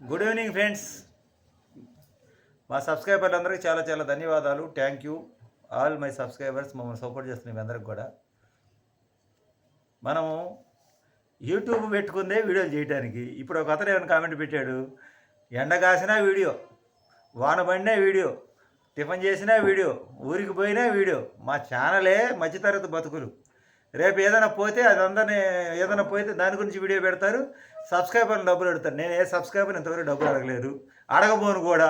Good evening friends మా సబ్స్క్రైబర్లందరికీ చాలా చాలా ధన్యవాదాలు. Thank you all my subscribers మమ్మల్ని సపోర్ట్ చేస్తున్న మీ అందరికి కూడా. మనము యూట్యూబ్ పెట్టుకుందే వీడియోలు చేయడానికి ఇప్పుడు ఒక అతను ఏమైనా కామెంట్ పెట్టాడు? ఎండ కాసినా వీడియో వాన పడినా వీడియో టిఫిన్ చేసినా వీడియో ఊరికి పోయినా వీడియో మా ఛానలే మధ్యతరగతి బతుకులు. రేపు ఏదైనా పోతే అది అందరినీ ఏదైనా పోతే దాని గురించి వీడియో పెడతారు. సబ్స్క్రైబర్ని డబ్బులు అడుగుతారు నేను ఏ సబ్స్క్రైబర్ ఇంతవరకు డబ్బులు అడగలేదు. అడగబోను కూడా.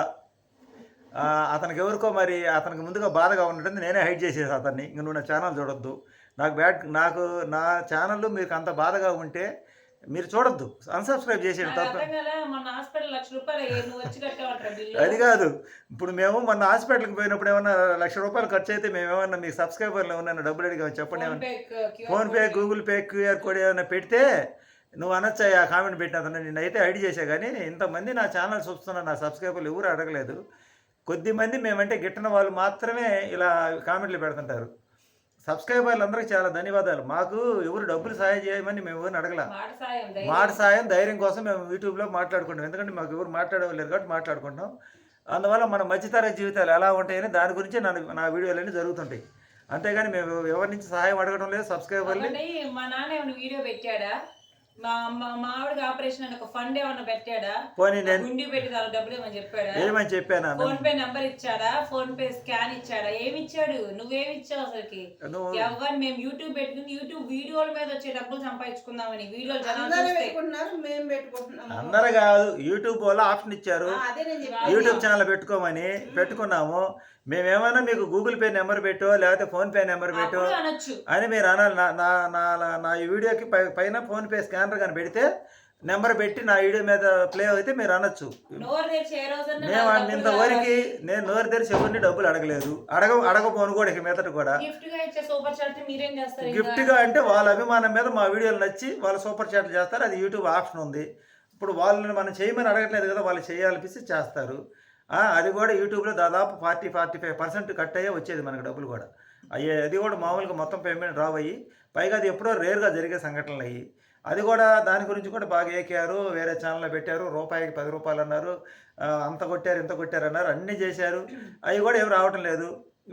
అతనికి ఎవరికో మరి అతనికి ముందుగా బాధగా ఉండటం నేనే హైడ్ చేసేసి అతన్ని. ఇంక నువ్వు నా ఛానల్ చూడొద్దు. నాకు బ్యాడ్ నాకు నా ఛానల్లో మీకు అంత బాధగా ఉంటే మీరు చూడొద్దు. అన్సబ్స్క్రైబ్ చేసేయండి తప్ప. అది కాదు. ఇప్పుడు మేము మొన్న హాస్పిటల్కి పోయినప్పుడు ఏమన్నా లక్ష రూపాయలు ఖర్చు అయితే మేము ఏమన్నా మీకు సబ్స్క్రైబర్లు ఏమన్నా డబ్బులు అడిగా చెప్పండి ఏమన్నా? PhonePe Google Pay QR code ఏమైనా పెడితే నువ్వు అనొచ్చా ఆ కామెంట్ పెట్టిన అతను నిన్నైతే ఐడి చేశా కానీ ఇంతమంది నా ఛానల్ చూస్తున్న నా సబ్స్క్రైబర్లు ఎవరు అడగలేదు. కొద్ది మంది మేమంటే గిట్టని వాళ్ళు మాత్రమే ఇలా కామెంట్లు పెడుతుంటారు. సబ్స్క్రైబర్లు అందరికీ చాలా ధన్యవాదాలు. మాకు ఎవరు డబ్బులు సహాయం చేయమని మేము ఎవరిని అడగల. మాట సాయం ధైర్యం. సాయం కోసం మేము యూట్యూబ్లో మాట్లాడుకుంటాం. ఎందుకంటే మాకు ఎవరు మాట్లాడలేదు కాబట్టి మాట్లాడుకుంటాం. అందువల్ల మన మధ్యతరగతి జీవితాలు ఎలా ఉంటాయని దాని గురించి నా నా వీడియోలన్నీ జరుగుతుంటాయి. అంతేగాని మేము ఎవరి నుంచి సహాయం అడగడం లేదు సబ్స్క్రైబర్లు మా నాన్న వీడియో పెట్టాడా? మా మా మా ఆవిడకి ఆపరేషన్ అని ఒక ఫండ్ ఏమన్నా పెట్టాడా? పోనీ నేను గుండి పెట్టి దాని డబ్బులు ఏమని చెప్పాడా? ఏమని చెప్పానా ఫోన్ పే నంబర్ ఇచ్చాడా? ఫోన్ పే స్కాన్ ఇచ్చాడా? ఏమి ఇచ్చాడు నువ్వేమి ఇచ్చావు అసలుకి? నువ్వు ఎవరు మేము యూట్యూబ్ పెట్టుకుని యూట్యూబ్ వీడియోల మీద వచ్చే డబ్బులు సంపాదించుకుందామని వీడియోలు జనాలు మేము పెట్టుకుంటున్నాము. అందరు కాదు యూట్యూబ్ వల్ల ఆప్షన్ ఇచ్చారు. ఆ, అదే నేను చెప్పాను యూట్యూబ్ ఛానల్ పెట్టుకోమని పెట్టుకున్నాము. మేమేమైనా మీకు గూగుల్ పే నెంబర్ పెట్టో లేకపోతే ఫోన్ పే నెంబర్ పెట్టో అని మీరు అనాలి. నా నా నా నా- నా ఈ వీడియోకి పై పైన ఫోన్ పే స్కానర్ కానీ పెడితే నెంబర్ పెట్టి నా వీడియో మీద ప్లే అయితే మీరు అనొచ్చు. మేము ఇంతవరకు నేను నోరు తెరిచి ఎవరిని డబ్బులు అడగలేదు. అడగ అడగపోను కూడా ఇక మీదట కూడా? గిఫ్ట్గా అంటే వాళ్ళ అభిమానం మీద మా వీడియోలు నచ్చి వాళ్ళు సూపర్ చాట్లు చేస్తారు. అది యూట్యూబ్ ఆప్షన్ ఉంది. ఇప్పుడు వాళ్ళని మనం చేయమని అడగట్లేదు కదా వాళ్ళు చేయాలనిపిస్తే చేస్తారు. అది కూడా యూట్యూబ్లో దాదాపు forty forty five percent cut అయ్యే వచ్చేది మనకు డబ్బులు కూడా. అయ్యే అది కూడా మామూలుగా మొత్తం పేమెంట్ రావు అయ్యి పైగా అది ఎప్పుడో రేర్గా జరిగే సంఘటనలు అయ్యి. అది కూడా దాని గురించి కూడా బాగా ఏకారు వేరే ఛానల్లో పెట్టారు రూపాయికి పది రూపాయలు అన్నారు అంత కొట్టారు ఇంత కొట్టారు అన్నారు అన్నీ చేశారు. అవి కూడా ఏమి రావటం లేదు.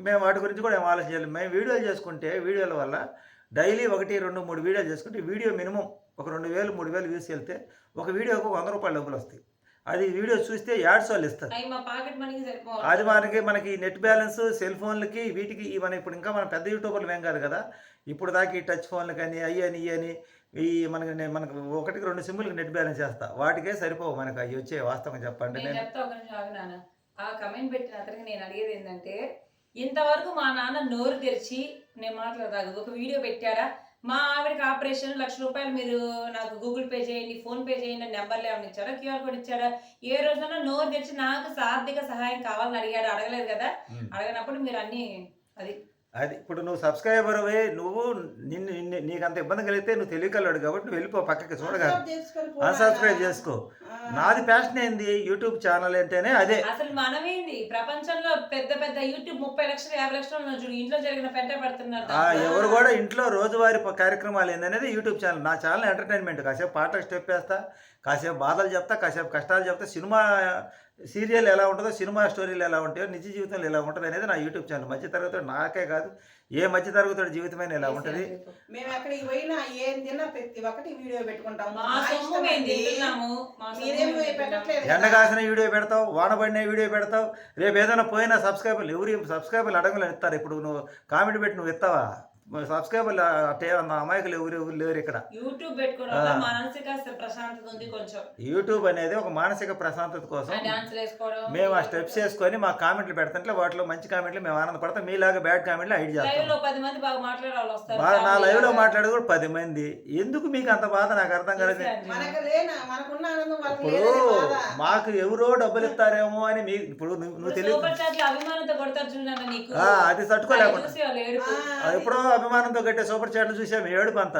మేము వాటి గురించి కూడా ఏం ఆలోచించాలి మేము వీడియోలు చేసుకుంటే వీడియోల వల్ల డైలీ ఒకటి రెండు మూడు వీడియోలు చేసుకుంటే వీడియో మినిమం ఒక రెండు వేలు మూడు వేలు వ్యూస్ వెళ్తే ఒక వీడియోకి వంద రూపాయలు డబ్బులు వస్తాయి. అది వీడియో చూస్తే యాడ్స్ వాళ్ళు ఇస్తారు. అది మనకి మనకి నెట్ బ్యాలెన్స్ సెల్ ఫోన్లకి వీటికి మన ఇప్పుడు ఇంకా మన పెద్ద యూట్యూబర్లు ఏం కాదు కదా. ఇప్పుడు దాకా ఈ టచ్ ఫోన్లు కానీ అయ్యి అని ఇయ్యి అని ఈ మనకి నేను మనకు ఒకటికి రెండు సిమ్ములకి నెట్ బ్యాలెన్స్ చేస్తా. వాటికే సరిపోవు మనకు. అవి వచ్చే వాస్తవం చెప్పండి. నేను చెప్తా ఒక నిమిషం ఆగు నాన్న. ఆ కమెంట్ పెట్టిన అతనికి నేను అడిగేది ఏంటంటే ఇంతవరకు మా నాన్న నోరు తెరిచి నేను మాట్లాడదాదు ఒక వీడియో పెట్టాడా? మా ఆవిడకి ఆపరేషన్ లక్ష రూపాయలు మీరు నాకు గూగుల్ పే చేయండి ఫోన్ పే చేయండి నెంబర్లు ఏమైనా ఇచ్చారా? క్యూఆర్ కోడ్ ఇచ్చాడా ఏ రోజైనా నోరు తెరిచి నాకు ఆర్థిక సహాయం కావాలని అడిగాడు. అడగలేదు కదా. అడగనప్పుడు మీరు అన్ని అది అది ఇప్పుడు నువ్వు సబ్స్క్రైబర్ అవే నువ్వు నిన్ను నీకు అంత ఇబ్బంది కలిగితే నువ్వు తెలియగలడు కాబట్టి నువ్వు వెళ్ళిపో పక్కకి చూడగా. అన్సబ్స్క్రైబ్ చేసుకో. నాది ప్యాషన్ ఏంది? యూట్యూబ్ ఛానల్ అంటేనే అదే. అసలు మనమేంది? ప్రపంచంలో పెద్ద పెద్ద యూట్యూబ్ ముప్పై లక్షలు యాభై లక్షలు చూడు ఇంట్లో జరిగిన పెంట పడుతున్నారు ఎవరు కూడా ఇంట్లో రోజువారీ కార్యక్రమాలు ఏందనేది యూట్యూబ్ ఛానల్ నా ఛానల్ ఎంటర్టైన్మెంట్ కాసేపు పాటలకు స్టెప్ వేస్తా కాసేపు బాధలు చెప్తా కాసేపు కష్టాలు చెప్తా సినిమా సీరియల్ ఎలా ఉంటుందో సినిమా స్టోరీలు ఎలా ఉంటాయో నిజ జీవితంలో ఎలా ఉంటుంది అనేది నా యూట్యూబ్ ఛానల్. మధ్య తరగతి నాకే కాదు ఏ మధ్య తరగతి జీవితమైన ఎలా ఉంటుంది? మేము ఎక్కడికి పోయినా ఏం తిన్నా ప్రతి ఒక్కటి వీడియో పెట్టుకుంటాము. కాసిన వీడియో పెడతావు వాన పడిన వీడియో పెడతావు రేపు ఏదైనా పోయినా సబ్స్క్రైబర్లు ఎవరు సబ్స్క్రైబర్లు అడగలు ఇస్తారు. ఇప్పుడు నువ్వు కామెంట్ పెట్టి నువ్వు ఇస్తావా? సబ్స్క్రైబర్లు అంటే అన్న అమాయకులు ఎవరు ఎవరు లేరు ఇక్కడ. యూట్యూబ్ పెట్టుకోవడం మానసిక ప్రశాంతత ఉంది కొంచెం. యూట్యూబ్ అనేది ఒక మానసిక ప్రశాంతత కోసం మేము ఆ స్టెప్స్ వేసుకొని మా కామెంట్లు పెడుతుంటే వాటిలో మంచి కామెంట్లు మేము ఆనందపడతాం. మీలాగా బ్యాడ్ కామెంట్లు హైడ్ లైవ్ చేస్తాం బాగా నా లైవ్లో. మాట్లాడేది కూడా పది మంది. ఎందుకు మీకు అంత బాధ? నాకు అర్థం కాలేదు. ఇప్పుడు. మాకు ఎవరో డబ్బులు ఇస్తారేమో అని మీ ఇప్పుడు నువ్వు తెలియదు. అది తట్టుకోలేకుండా. ఎప్పుడో అభిమానంతో కట్టే సూపర్ చాట్లు చూసాము ఏడుపంత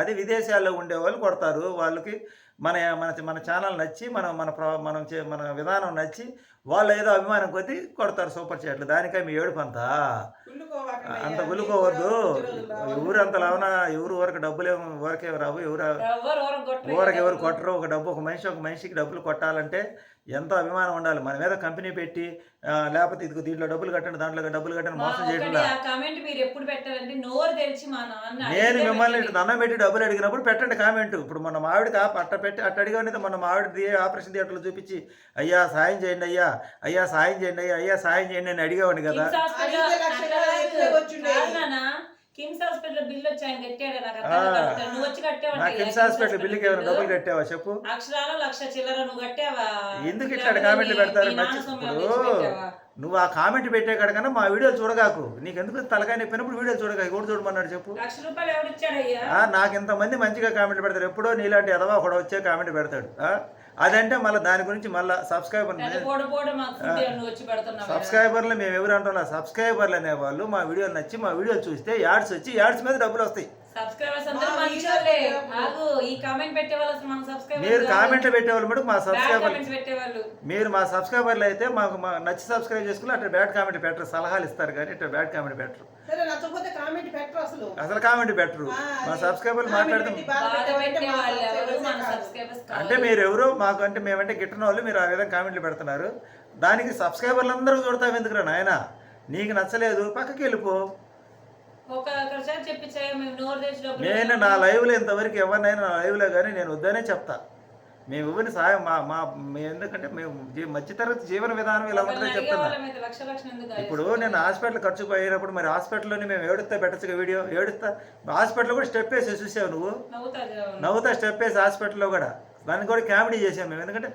అది విదేశాల్లో ఉండే వాళ్ళు కొడతారు. వాళ్ళకి మన మన మన ఛానల్ నచ్చి మన మన ప్ర- మనం చే మన విధానం నచ్చి వాళ్ళు ఏదో అభిమానం కొద్దీ కొడతారు సూపర్ చాట్లు. దానికై మీ ఏడుపు అంతా. గులుకోవద్దు ఎవరు అంత లావనా ఎవరు ఊరికి డబ్బులు ఏమో ఊరికే రావు. ఎవరు ఎవరు ఊరకు ఎవరు. కొట్టరు. ఒక డబ్బు ఒక మనిషి ఒక మనిషికి డబ్బులు కొట్టాలంటే ఎంతో అభిమానం ఉండాలి. మన మీద కంపెనీ పెట్టి లేకపోతే ఇదిగో దీంట్లో డబ్బులు కట్టండి దాంట్లో డబ్బులు కట్టండి మోసం చేయట్లా నాన్న నేను మిమ్మల్ని దండం పెట్టి డబ్బులు అడిగినప్పుడు పెట్టండి కామెంట్. ఇప్పుడు మన మావిడికి ఆ అట్ట పెట్టి అట్ట అడిగానే మన మావిడి ఆపరేషన్ థియేటర్లో చూపించి అయ్యా సాయం చేయండి అయ్యా అయ్యా సాయం చేయండి అయ్యా అయ్యా సాయం చేయండి అని అడిగేవాడిని కదా. కిమ్స్ హాస్పిటల్ అడిగితే లక్ష అట్లా రూపాయలు కాదు. ఎక్కువ వచ్చుండేవి. కాదు నాన్న, కిమ్స్ హాస్పిటల్ బిల్ వచ్చి ఆయన కట్టాడు నాకు ఆ. అర్థం కాదు. నువ్వు వచ్చి కిమ్స్ హాస్పిటల్ బిల్లుకి ఏమైనా. డబ్బులు కట్టావా చెప్పు అక్షరాలు లక్ష చిల్లర నువ్వు కట్టావా ఎందుకు ఇట్లాంటి కామెంట్లు పెడతారు? నువ్వు ఆ కామెంట్ పెట్టే కాడకన్నా మా వీడియోలు చూడగాకు నీకు ఎందుకు తలకాయ నొప్పినప్పుడు వీడియోలు చూడగా ఎవడు చూడమన్నాడు చెప్పు లక్ష రూపాయలు ఎవరు నాకు ఇంతమంది మంచిగా కామెంట్ పెడతారు ఎప్పుడో నీలాంటి ఎదవా ఒకడు వచ్చే కామెంట్ పెడతాడు అదంటే మళ్ళీ దాని గురించి మళ్ళీ సబ్స్క్రైబర్ సబ్స్క్రైబర్లు మేము ఎవరు అంటున్నా సబ్స్క్రైబర్లు అనేవాళ్ళు మా వీడియోలు నచ్చి మా వీడియోలు చూస్తే యాడ్స్ వచ్చి యాడ్స్ మీద డబ్బులు వస్తాయి. సబ్స్క్రైబర్స్ అందరూ మా మంచోళ్ళే వీడియోలు ఆగు ఈ కామెంట్ పెట్టే వాళ్ళు అసలు మన సబ్స్క్రైబర్ మీరు కామెంట్లు పెట్టేవాళ్ళు మా సబ్స్క్రైబర్ మీరు మా సబ్స్క్రైబర్లు అయితే మాకు మా నచ్చి సబ్స్క్రైబ్ చేసుకుని అట్లా బ్యాడ్ కామెంట్ పెట్టరు. సలహాలు ఇస్తారు కానీ ఇట్లా బ్యాడ్ కామెంట్ పెట్టరు. అసలు. అసలు కామెంట్ ఆ, మా అది సబ్స్క్రైబర్లు కామెంట్ మాట్లాడితే. పెట్టి బాధ బాధ పెట్టేవాళ్ళంటే పెట్టే మా వాళ్ళు ఎవరు subscribers మన కాదు. సబ్స్క్రైబర్స్ అంటే మీరు ఎవరు మాకు అంటే మేమంటే గిట్టని వాళ్ళు మీరు ఆ విధంగా కామెంట్లు పెడుతున్నారు. దానికి సబ్స్క్రైబర్లు అందరూ చూడతాం ఎందుకురా నాయన? నీకు నచ్చలేదు పక్కకి వెళ్ళిపో. నేను నా లైవ్లో ఇంతవరకు ఎవరినైనా నా లైవ్లో కానీ నేను వద్దనే చెప్తా. మేము ఎవరిని సాయం మా మా ఎందుకంటే మేము మధ్యతరగతి జీవన విధానం ఇలా ఉంటుందని చెప్తున్నా. ఇప్పుడు? నేను హాస్పిటల్ ఖర్చు పోయినప్పుడు మరి హాస్పిటల్లోనే మేము ఏడుస్తా పెట్టచ్చు వీడియో? ఏడుస్తా? హాస్పిటల్ కూడా స్టెప్ వేసి చూసావు నువ్వు. నవ్వుతా స్టెప్ వేసి హాస్పిటల్లో కూడా. దాన్ని కూడా కామెడీ చేసాం మేము. ఎందుకంటే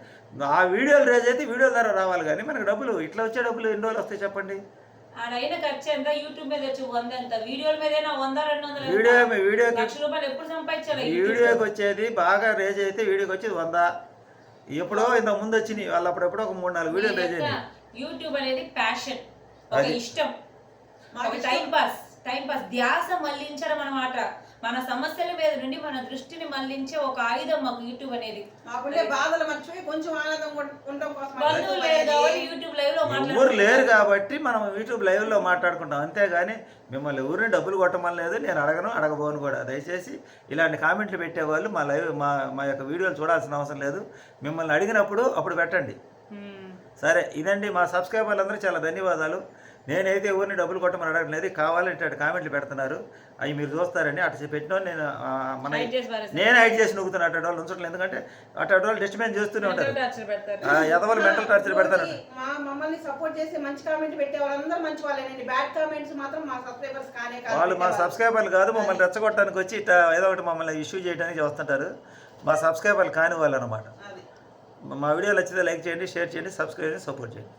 ఆ వీడియోలు రేజ్ అయితే వీడియో ద్వారా రావాలి కానీ మనకు డబ్బులు ఇట్లా వచ్చే డబ్బులు ఎన్ని రోజులు వస్తాయి చెప్పండి? ఆడైన ఖర్చు ఎంత యూట్యూబ్ మీద వచ్చి వంద ఎంత? వీడియోల మీద వంద రెండు వందలు? వీడియో వీడియోకి లక్ష రూపాయలు ఎప్పుడు సంపాదించాలి? వీడియోకి వచ్చేది బాగా రేజ్ అయితే వీడియోకి వచ్చేది వంద. ఎప్పుడో ఇంత ముందు వచ్చినాయి. వాళ్ళు అప్పుడెప్పుడో ఒక మూడు నాలుగు వీడియోలు రేజ్ అయినాయి. యూట్యూబ్ అనేది ప్యాషన్ ఒక. ఇష్టం. మాకు. టైం పాస్ టైం పాస్ ధ్యాస మళ్ళించడం అన్నమాట. మన సమస్యల మీద నుండి మన దృష్టిని మళ్ళించే ఒక ఆయుధం మాకు యూట్యూబ్ అనేది. మాకుండే బాధలు మర్చిపోయి కొంచెం ఆనందం ఉం- ఉండడం కోసం బంధువులు లేదు కాబట్టి యూట్యూబ్ లైవ్లో ఎవరు లేరు. కాబట్టి మనం యూట్యూబ్ లైవ్లో మాట్లాడుకుంటాం. అంతేగాని మిమ్మల్ని ఎవరిని డబ్బులు కొట్టమని లేదు నేను అడగను అడగబోను కూడా. దయచేసి ఇలాంటి కామెంట్లు పెట్టేవాళ్ళు మా లైవ్ మా మా యొక్క వీడియోలు చూడాల్సిన అవసరం లేదు. మిమ్మల్ని అడిగినప్పుడు అప్పుడు పెట్టండి. సరే ఇదండి మా సబ్స్క్రైబర్లందరూ చాలా ధన్యవాదాలు. నేనైతే ఎవరిని డబ్బులు కొట్టమని అడగలేదు కావాలంటే అటు కామెంట్లు పెడుతున్నారు. అవి మీరు చూస్తారండి అటు పెట్టిన నేను మన. నేను హైడ్ చేసి నొక్కుతున్నా అటు వాళ్ళు ఉంచట్లేదు ఎందుకంటే అటు వాళ్ళు డిస్టర్బెన్స్ చేస్తూనే ఉంటారు. మెంటల్ టార్చర్ పెడతారు. ఆ, ఎదవలు మెంటల్ టార్చర్ పెడతారు. మా మమ్మల్ని సపోర్ట్ చేసి మంచి కామెంట్ పెట్టే వాళ్ళందరూ మంచి వాళ్ళేనండి. బ్యాడ్ కామెంట్స్ మాత్రం మా సబ్స్క్రైబర్స్ కానే కాదు. వాళ్ళు మా. సబ్స్క్రైబర్లు కాదు మమ్మల్ని రెచ్చగొట్టడానికి వచ్చి ఇట్లా ఏదో ఒకటి మమ్మల్ని ఇష్యూ చేయడానికి వస్తుంటారు మా సబ్స్క్రైబర్లు కాని వాళ్ళు అనమాట మా వీడియో నచ్చితే లైక్ చేయండి షేర్ చేయండి సబ్స్క్రైబ్ చేయండి సపోర్ట్ చేయండి.